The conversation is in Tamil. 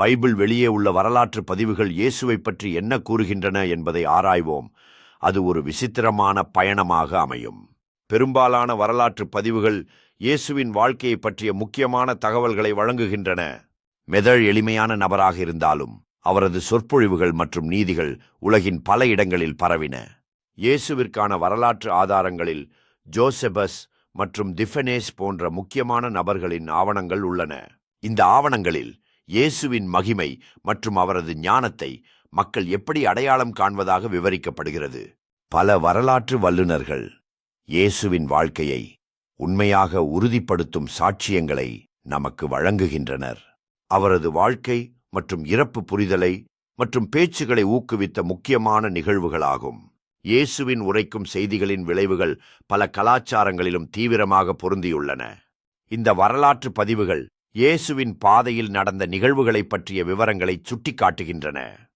பைபிள் வெளியே உள்ள வரலாற்று பதிவுகள் இயேசுவை பற்றி என்ன கூறுகின்றன என்பதை ஆராய்வோம். அது ஒரு விசித்திரமான பயணமாக அமையும். பெரும்பாலான வரலாற்று பதிவுகள் இயேசுவின் வாழ்க்கையை பற்றிய முக்கியமான தகவல்களை வழங்குகின்றன. மெதழ் எளிமையான நபராக இருந்தாலும் அவரது சொற்பொழிவுகள் மற்றும் நீதிகள் உலகின் பல இடங்களில் பரவின. இயேசுவிற்கான வரலாற்று ஆதாரங்களில் ஜோசெபஸ் மற்றும் திஃபனேஸ் போன்ற முக்கியமான நபர்களின் ஆவணங்கள் உள்ளன. இந்த ஆவணங்களில் இயேசுவின் மகிமை மற்றும் அவரது ஞானத்தை மக்கள் எப்படி அடையாளம் காண்பதாக விவரிக்கப்படுகிறது. பல வரலாற்று வல்லுநர்கள் இயேசுவின் வாழ்க்கையை உண்மையாக உறுதிப்படுத்தும் சாட்சியங்களை நமக்கு வழங்குகின்றனர். அவரது வாழ்க்கை மற்றும் இறப்பு புரிதலை மற்றும் பேச்சுகளை ஊக்குவித்த முக்கியமான நிகழ்வுகளாகும். இயேசுவின் உரைக்கும் செய்திகளின் விளைவுகள் பல கலாச்சாரங்களிலும் தீவிரமாக பொருந்தியுள்ளன. இந்த வரலாற்று பதிவுகள் இயேசுவின் பாதையில் நடந்த நிகழ்வுகளைப் பற்றிய விவரங்களை சுட்டிக்காட்டுகின்றன.